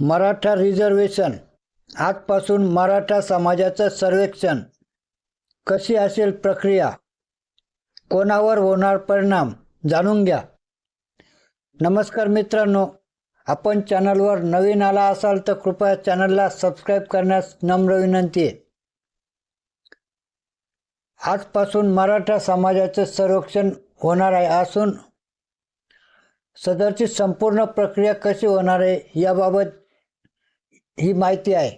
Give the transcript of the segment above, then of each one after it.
Maratha reservation. आजपासून मराठा समाजाचं सर्वेक्षण. कशी असेल प्रक्रिया? कोणावर होणार परिणाम? जाणून घ्या. नमस्कार मित्रांनो आपण चॅनलवर नवीन आला असाल तर कृपया चॅनलला सबस्क्राईब करण्यास नम्र विनंती आहे. आजपासून मराठा समाजाचं सर्वेक्षण होणार आहे असून सदरची संपूर्ण प्रक्रिया कशी होणार आहे याबाबत ही माहिती आहे.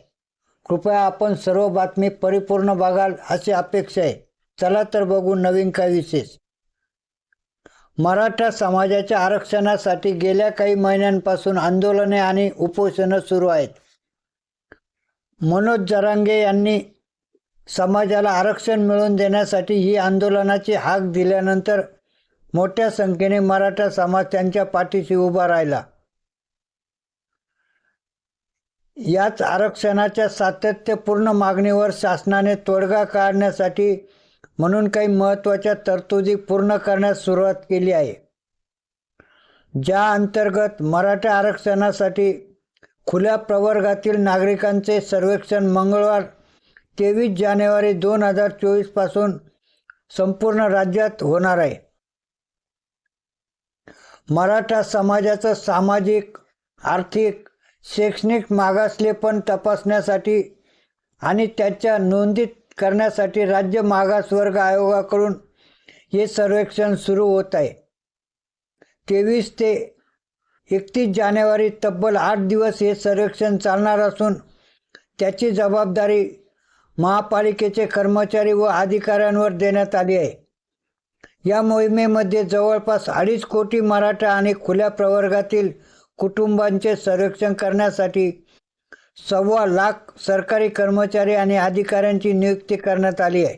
कृपया आपण सर्व बातमी परिपूर्ण बघाल अशी अपेक्षा आहे. चला तर बघू नवीन काय विशेष. मराठा समाजाच्या आरक्षणासाठी गेल्या काही महिन्यांपासून आंदोलने आणि उपोषणं सुरू आहेत. मनोज जरांगे यांनी समाजाला आरक्षण मिळवून देण्यासाठी ही आंदोलनाची हाक दिल्यानंतर मोठ्या संख्येने मराठा समाज त्यांच्या पाठीशी उभा राहिला. याच आरक्षणाच्या सातत्यपूर्ण मागणीवर शासनाने तोडगा काढण्यासाठी म्हणून काही महत्त्वाच्या तरतुदी पूर्ण करण्यास सुरुवात केली आहे. ज्या अंतर्गत मराठा आरक्षणासाठी खुल्या प्रवर्गातील नागरिकांचे सर्वेक्षण मंगळवार तेवीस जानेवारी दोन हजार चोवीसपासून संपूर्ण राज्यात होणार आहे. मराठा समाजाचं सामाजिक आर्थिक शैक्षणिक मागासलेपण तपासण्यासाठी आणि त्याच्या नोंदीत करण्यासाठी राज्य मागासवर्ग आयोगाकडून हे सर्वेक्षण सुरू होत आहे. तेवीस ते एकतीस जानेवारी तब्बल आठ दिवस हे सर्वेक्षण चालणार असून त्याची जबाबदारी महापालिकेचे कर्मचारी व अधिकाऱ्यांवर देण्यात आली आहे. या मोहिमेमध्ये जवळपास अडीच कोटी मराठा आणि खुल्या प्रवर्गातील कुटुंबांचे सर्वेक्षण करण्यासाठी सव्वा लाख सरकारी कर्मचारी आणि अधिकाऱ्यांची नियुक्ती करण्यात आली आहे.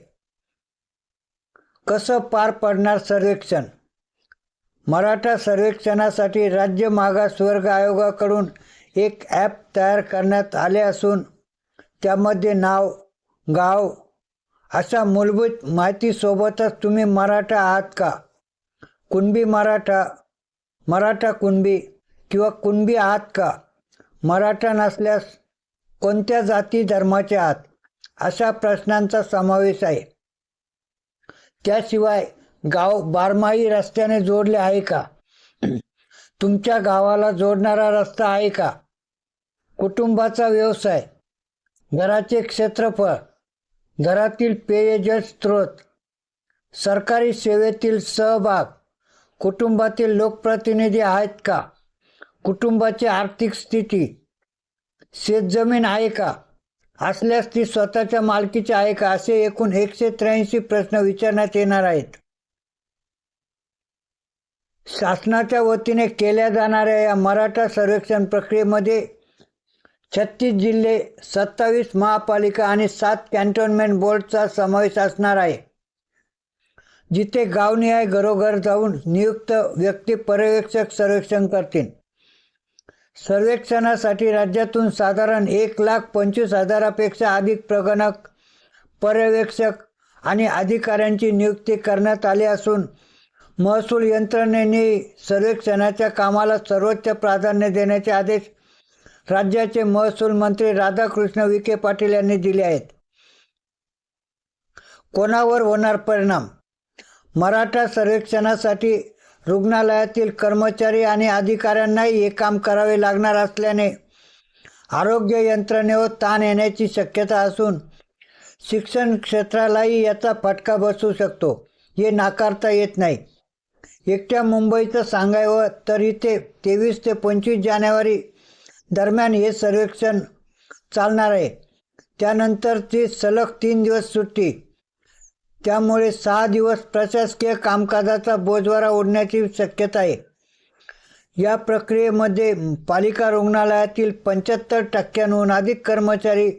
कसं पार पडणार सर्वेक्षण? मराठा सर्वेक्षणासाठी राज्य मागासवर्ग आयोगाकडून एक ॲप तयार करण्यात आले असून त्यामध्ये नाव गाव अशा मूलभूत माहितीसोबतच तुम्ही मराठा आहात का? कुणबी मराठा मराठा कुणबी? किंवा कुणबी आहात का? मराठा नसल्यास कोणत्या जाती धर्माचे आहात? अशा प्रश्नांचा समावेश आहे. त्याशिवाय गाव बारमाही रस्त्याने जोडले आहे का? तुमच्या गावाला जोडणारा रस्ता आहे का? कुटुंबाचा व्यवसाय घराचे क्षेत्रफळ घरातील पेयजल स्रोत सरकारी सेवेतील सहभाग कुटुंबातील लोकप्रतिनिधी आहेत का? कुटुंबाची आर्थिक स्थिती शेतजमीन आहे का? असल्यास ती स्वतःच्या मालकीची आहे का? असे एकूण एकशे त्र्याऐंशी प्रश्न विचारण्यात येणार आहेत. शासनाच्या वतीने केल्या जाणाऱ्या या मराठा सर्वेक्षण प्रक्रियेमध्ये छत्तीस जिल्हे सत्तावीस महापालिका आणि सात कॅन्टोन्मेंट बोर्डचा समावेश असणार आहे. जिथे गावनिहाय घरोघर जाऊन नियुक्त व्यक्ती पर्यवेक्षक सर्वेक्षण करतील. सर्वेक्षणासाठी राज्यातून साधारण एक लाख पंचवीस हजारापेक्षा अधिक प्रगणक पर्यवेक्षक आणि अधिकाऱ्यांची नियुक्ती करण्यात आली असून महसूल यंत्रणेने सर्वेक्षणाच्या कामाला सर्वोच्च प्राधान्य देण्याचे आदेश राज्याचे महसूल मंत्री राधाकृष्ण विखे पाटील यांनी दिले आहेत. कोणावर होणार परिणाम? मराठा सर्वेक्षणासाठी रुग्णालयातील कर्मचारी आणि अधिकाऱ्यांनाही हे काम करावे लागणार असल्याने आरोग्य यंत्रणेवर ताण येण्याची शक्यता असून शिक्षण क्षेत्रालाही याचा फटका बसू शकतो. हे नाकारता येत नाही. एकट्या मुंबईचं सांगावं तर इथे तेवीस ते पंचवीस जानेवारी दरम्यान हे सर्वेक्षण चालणार आहे. त्यानंतर ती सलग तीन दिवस सुट्टी त्यामुळे सहा दिवस प्रशासकीय कामकाजाचा बोजवारा ओढण्याची शक्यता आहे. या प्रक्रियेमध्ये पालिका रुग्णालयातील पंच्याहत्तर टक्क्यांहून अधिक कर्मचारी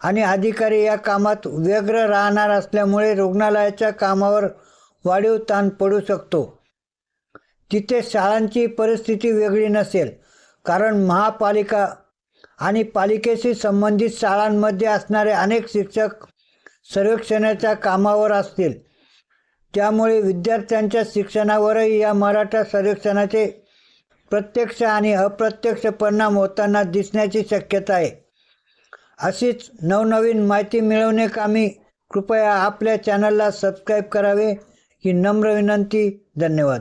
आणि अधिकारी या कामात व्यग्र राहणार असल्यामुळे रुग्णालयाच्या कामावर वाढीव ताण पडू शकतो. तिथे शाळांची परिस्थिती वेगळी नसेल कारण महापालिका आणि पालिकेशी संबंधित शाळांमध्ये असणारे अनेक शिक्षक सर्वेक्षणाच्या कामावर असतील. त्यामुळे विद्यार्थ्यांच्या शिक्षणावरही या मराठा सर्वेक्षणाचे प्रत्यक्ष आणि अप्रत्यक्ष परिणाम होताना दिसण्याची शक्यता आहे. अशीच नवनवीन माहिती मिळवण्याकामी कृपया आपल्या चॅनलला सबस्क्राईब करावे ही नम्र विनंती धन्यवाद.